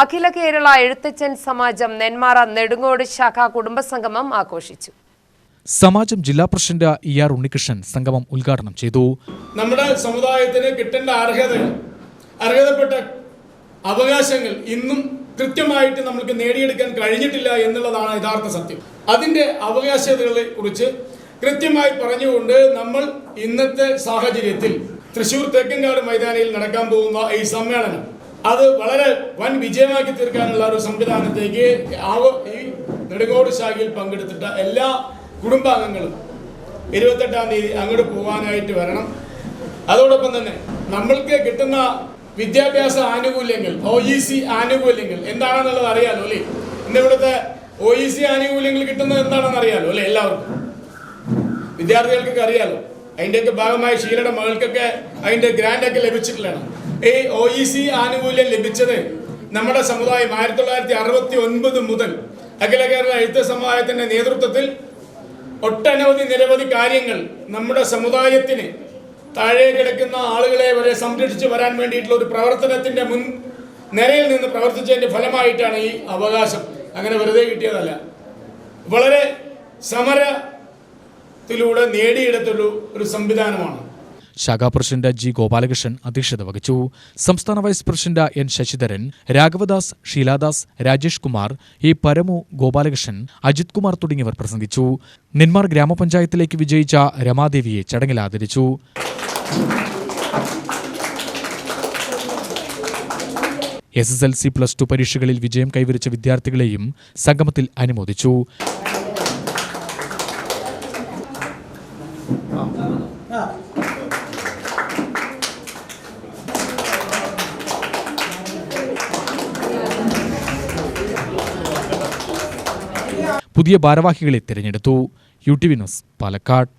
അഖില കേരള എഴുത്തച്ഛൻ സമാജം നെന്മാറ നെടുങ്ങോട് ശാഖ കുടുംബസംഗമം ആഘോഷിച്ചു. സമാജം ജില്ലാ പ്രസിഡന്റ് ഇ ആർ ഉണ്ണികൃഷ്ണൻ സംഗമം ഉദ്ഘാടനം ചെയ്തു. നമ്മുടെ സമുദായത്തിന് കിട്ടേണ്ട അർഹത അർഹതപ്പെട്ട അവകാശങ്ങൾ ഇന്നും കൃത്യമായിട്ട് നമുക്ക് നേടിയെടുക്കാൻ കഴിഞ്ഞിട്ടില്ല എന്നുള്ളതാണ് യഥാർത്ഥ സത്യം. അതിന്റെ അവകാശതകളെ കുറിച്ച് കൃത്യമായി പറഞ്ഞുകൊണ്ട് നമ്മൾ ഇന്നത്തെ സാഹചര്യത്തിൽ തൃശൂർ തേക്കങ്കാട് മൈതാനിയിൽ നടക്കാൻ പോകുന്ന ഈ സമ്മേളനം അത് വളരെ വൻ വിജയമാക്കി തീർക്കാനുള്ള ഒരു സംവിധാനത്തേക്ക് ഈ നെടുങ്ങോട് ശാഖയിൽ പങ്കെടുത്തിട്ട എല്ലാ കുടുംബാംഗങ്ങളും ഇരുപത്തെട്ടാം തീയതി അങ്ങോട്ട് പോകാനായിട്ട് വരണം. അതോടൊപ്പം തന്നെ നമ്മൾക്ക് കിട്ടുന്ന വിദ്യാഭ്യാസ ആനുകൂല്യങ്ങൾ ഒ ഇ സി ആനുകൂല്യങ്ങൾ എന്താണെന്നുള്ളത് അറിയാലോ അല്ലേ? ഇന്ന് ഇവിടുത്തെ ഒ ഇ സി ആനുകൂല്യങ്ങൾ കിട്ടുന്നത് എന്താണെന്ന് അറിയാലോ അല്ലേ എല്ലാവർക്കും? വിദ്യാർത്ഥികൾക്കൊക്കെ അറിയാലോ. അതിന്റെയൊക്കെ ഭാഗമായി ഷീലയുടെ മകൾക്കൊക്കെ അതിന്റെ ഗ്രാൻഡൊക്കെ ലഭിച്ചിട്ടുള്ളതാണ്. ഈ ഒ ഇ സി ആനുകൂല്യം ലഭിച്ചത് നമ്മുടെ സമുദായം ആയിരത്തി തൊള്ളായിരത്തി അറുപത്തി ഒൻപത് മുതൽ അഖില കേരള എഴുത്ത് സമുദായത്തിന്റെ നേതൃത്വത്തിൽ ഒട്ടനവധി നിരവധി കാര്യങ്ങൾ നമ്മുടെ സമുദായത്തിന് താഴെ കിടക്കുന്ന ആളുകളെ വരെ സംരക്ഷിച്ച് വരാൻ വേണ്ടിയിട്ടുള്ള ഒരു പ്രവർത്തനത്തിന്റെ മുൻ നിരയിൽ നിന്ന് പ്രവർത്തിച്ചതിന്റെ ഫലമായിട്ടാണ് ഈ അവകാശം. അങ്ങനെ വെറുതെ കിട്ടിയതല്ല. വളരെ സമരത്തിലൂടെ നേടിയെടുത്തൊരു ഒരു സംവിധാനമാണ്. ശാഖാ പ്രസിഡന്റ് ജി ഗോപാലകൃഷ്ണൻ അധ്യക്ഷത വഹിച്ചു. സംസ്ഥാന vice president N Sasidharan Raghavadas Sheeladas Rajesh Kumar A Paramu Gopalakrishnan Ajith Kumar തുടങ്ങിയവർ പ്രസംഗിച്ചു. നെന്മാർ ഗ്രാമപഞ്ചായത്തിലേക്ക് വിജയിച്ച രമാദേവിയെ ചടങ്ങിൽ ആദരിച്ചു. S S L C plus two പരീക്ഷകളിൽ വിജയം കൈവരിച്ച വിദ്യാർത്ഥികളെയും സംഗമത്തിൽ അനുമോദിച്ചു. പുതിയ ഭാരവാഹികളെ തിരഞ്ഞെടുത്തു. U T V news Palakkad.